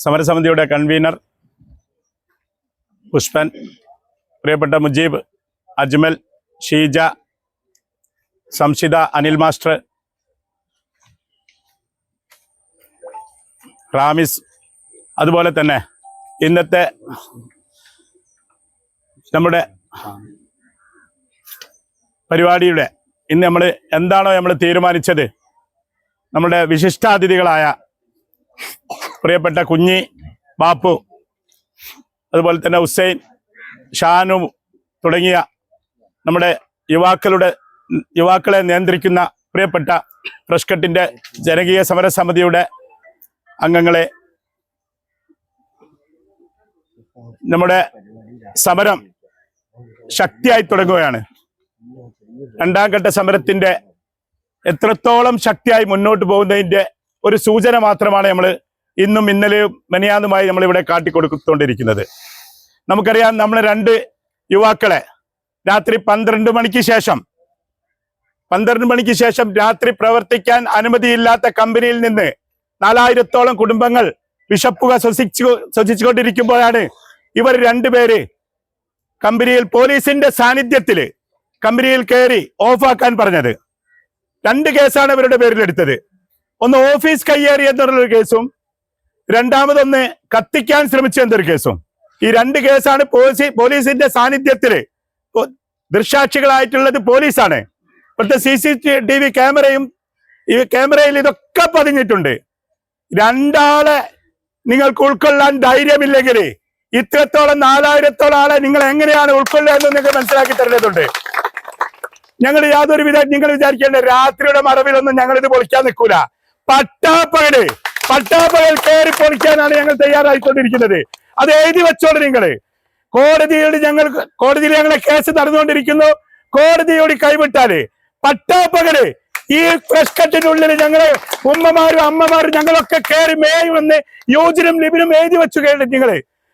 സമരസമിതിയുടെ convener Pushpan പ്രിയപ്പെട്ട Mujeeb Ajmal Sheeja Samshitha Anil master Ramis അതുപോലെ തന്നെ ഇന്നത്തെ നമ്മുടെ പരിപാടിയുടെ ഇന്ന് നമ്മൾ എന്താണോ നമ്മൾ തീരുമാനിച്ചത് നമ്മുടെ വിശിഷ്ടാതിഥികളായ പ്രിയപ്പെട്ട കുഞ്ഞി ബാപ്പു അതുപോലെ തന്നെ ഹുസൈൻ ഷാനു തുടങ്ങിയ നമ്മുടെ യുവാക്കളുടെ യുവാക്കളെ നിയന്ത്രിക്കുന്ന പ്രിയപ്പെട്ട ഫ്രഷ്കട്ടിന്റെ ജനകീയ സമര സമിതിയുടെ അംഗങ്ങളെ നമ്മുടെ സമരം ശക്തിയായി തുടങ്ങുകയാണ്. രണ്ടാം ഘട്ട സമരത്തിന്റെ എത്രത്തോളം ശക്തിയായി മുന്നോട്ട് പോകുന്നതിന്റെ ഒരു സൂചന മാത്രമാണ് നമ്മൾ ഇന്നും ഇന്നലെയും മെനിയാന്നുമായി നമ്മളിവിടെ കാട്ടിക്കൊടുത്തുകൊണ്ടിരിക്കുന്നത്. നമുക്കറിയാം നമ്മൾ രണ്ട് യുവാക്കളെ രാത്രി പന്ത്രണ്ട് മണിക്ക് ശേഷം പന്ത്രണ്ട് മണിക്ക് ശേഷം രാത്രി പ്രവർത്തിക്കാൻ അനുമതിയില്ലാത്ത കമ്പനിയിൽ നിന്ന് നാലായിരത്തോളം കുടുംബങ്ങൾ വിഷപ്പുക ശ്വസിച്ചു ശ്വസിച്ചുകൊണ്ടിരിക്കുമ്പോഴാണ് ഇവർ രണ്ടുപേര് കമ്പനിയിൽ പോലീസിന്റെ സാന്നിധ്യത്തിൽ കമ്പനിയിൽ കയറി ഓഫാക്കാൻ പറഞ്ഞത്. രണ്ട് കേസാണ് ഇവരുടെ പേരിൽ എടുത്തത് ഒന്ന് ഓഫീസ് കയ്യേറി എന്നുള്ള കേസും രണ്ടാമതൊന്ന് കത്തിക്കാൻ ശ്രമിച്ചു എന്നൊരു കേസും. ഈ രണ്ട് കേസാണ് പോലീസ് പോലീസിന്റെ സാന്നിധ്യത്തിൽ പൊ- ദൃക്സാക്ഷികളായിട്ടുള്ളത് പോലീസാണ്. ഇപ്പോഴത്തെ സി സി ടി വി ക്യാമറയും ഈ ക്യാമറയിൽ ഇതൊക്കെ പതിഞ്ഞിട്ടുണ്ട്. രണ്ടാളെ നിങ്ങൾക്ക് ഉൾക്കൊള്ളാൻ ധൈര്യമില്ലെങ്കിൽ ഇത്രത്തോളം നാലായിരത്തോളം ആളെ നിങ്ങൾ എങ്ങനെയാണ് ഉൾക്കൊള്ളുക എന്ന് നിങ്ങൾ മനസ്സിലാക്കി തരേണ്ടതുണ്ട്. ഞങ്ങൾ യാതൊരു വിധ നിങ്ങൾ വിചാരിക്കേണ്ട രാത്രിയുടെ മറവിലൊന്നും ഞങ്ങൾ ഇത് പൊളിക്കാൻ നിൽക്കൂല. പട്ടാപ്പകൽ പട്ടാപ്പകൽ കയറി പൊളിക്കാനാണ് ഞങ്ങൾ തയ്യാറായിക്കൊണ്ടിരിക്കുന്നത്. അത് എഴുതി വെച്ചോളൂ നിങ്ങൾ. കോടതിയോട് ഞങ്ങൾ കോടതിയിൽ ഞങ്ങളെ കേസ് നടന്നുകൊണ്ടിരിക്കുന്നു. കോടതിയോട് കൈവിട്ടാൽ പട്ടാപ്പകൽ ഈ ഫ്രഷ് കട്ടിനുള്ളിൽ ഞങ്ങൾ ഉമ്മമാരും അമ്മമാരും ഞങ്ങളൊക്കെ കയറി മേയുമെന്ന് യോജനും ലിബിനും എഴുതി വെച്ചു കേട്ടു നിങ്ങൾ.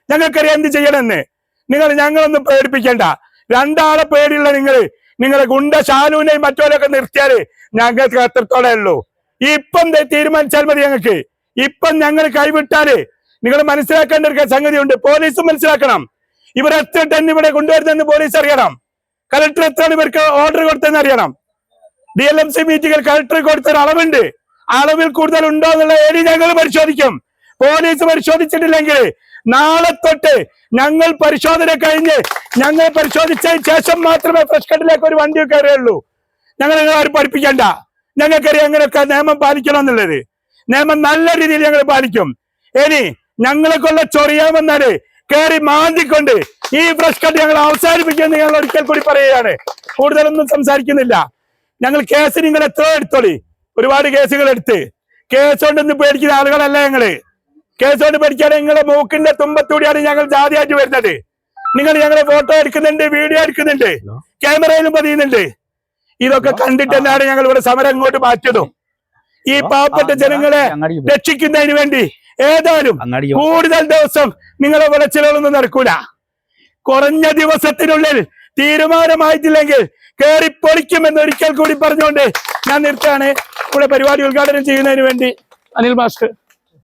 ഞങ്ങൾക്കറിയാം എന്ത് ചെയ്യണമെന്ന്. നിങ്ങൾ ഞങ്ങളൊന്നും പേടിപ്പിക്കേണ്ട. രണ്ടാളെ പേടിയുള്ള നിങ്ങൾ. നിങ്ങളെ ഗുണ്ട ശാലുവിനെയും മറ്റോലൊക്കെ നിർത്തിയാൽ ഞങ്ങൾക്ക് എത്രത്തോളം ഉള്ളൂ. ഇപ്പം തീരുമാനിച്ചാൽ മതി ഞങ്ങൾക്ക്. ഇപ്പം ഞങ്ങൾ കൈവിട്ടാൽ നിങ്ങൾ മനസ്സിലാക്കേണ്ട ഒരു സംഗതിയുണ്ട്. പോലീസും മനസ്സിലാക്കണം. ഇവർ എത്ര ടൺ ഇവിടെ കൊണ്ടുവരുന്നെന്ന് പോലീസ് അറിയണം. കലക്ടർ എത്രയാണ് ഇവർക്ക് ഓർഡർ കൊടുത്തതെന്ന് അറിയണം. ഡി എൽ എം സി മീറ്റിംഗിൽ കലക്ടർ കൊടുത്ത അളവുണ്ട്. അളവിൽ കൂടുതൽ ഉണ്ടോ എന്നുള്ള ഏരി ഞങ്ങൾ പരിശോധിക്കും. പോലീസ് പരിശോധിച്ചിട്ടില്ലെങ്കിൽ നാളെ തൊട്ട് ഞങ്ങൾ പരിശോധന കഴിഞ്ഞ് ഞങ്ങൾ പരിശോധിച്ചതിന് ശേഷം മാത്രമേ ഫ്രഷ് കട്ടിലേക്ക് ഒരു വണ്ടി കയറുകയുള്ളൂ ഞങ്ങൾ പഠിപ്പിക്കണ്ട. ഞങ്ങൾക്കറിയാം അങ്ങനെയൊക്കെ നിയമം പാലിക്കണം എന്നുള്ളത്. നിയമം നല്ല രീതിയിൽ ഞങ്ങൾ പാലിക്കും. ഇനി ഞങ്ങളെ കൊള്ള ചൊറിയാമെന്നാൽ കയറി മാന്തിക്കൊണ്ട് ഈ ഫ്രഷ് കട്ട് ഞങ്ങൾ അവസാനിപ്പിക്കുമെന്ന് ഞങ്ങൾ ഒരിക്കൽ കൂടി പറയുകയാണ്. കൂടുതലൊന്നും സംസാരിക്കുന്നില്ല. ഞങ്ങൾ കേസ് നിങ്ങൾ എത്ര എടുത്തോളി. ഒരുപാട് കേസുകൾ എടുത്ത്. കേസ് കൊണ്ടൊന്ന് പേടിക്കുന്ന ആളുകളല്ല ഞങ്ങൾ. കേസ് കൊണ്ട് പേടിക്കാൻ നിങ്ങളെ മൂക്കിന്റെ തുമ്പത്തൂടിയാണ് ഞങ്ങൾ ജാതിയായിട്ട് വരുന്നത്. നിങ്ങൾ ഞങ്ങളെ ഫോട്ടോ എടുക്കുന്നുണ്ട് വീഡിയോ എടുക്കുന്നുണ്ട് ക്യാമറയിലും പതിയുന്നുണ്ട്. ഇതൊക്കെ കണ്ടിട്ട് തന്നെയാണ് ഞങ്ങൾ ഇവിടെ സമരം ഇങ്ങോട്ട് മാറ്റിയതും. ഈ പാവപ്പെട്ട ജനങ്ങളെ രക്ഷിക്കുന്നതിന് വേണ്ടി ഏതായാലും കൂടുതൽ ദിവസം നിങ്ങളെ വിളച്ചിലൊന്നും നടക്കൂല. കുറഞ്ഞ ദിവസത്തിനുള്ളിൽ തീരുമാനമായിട്ടില്ലെങ്കിൽ കയറി പൊളിക്കുമെന്ന് ഒരിക്കൽ കൂടി പറഞ്ഞുകൊണ്ട് ഞാൻ നിർത്താണ് ഇവിടെ പരിപാടി ഉദ്ഘാടനം ചെയ്യുന്നതിന് വേണ്ടി അനിൽ മാസ്റ്റർ.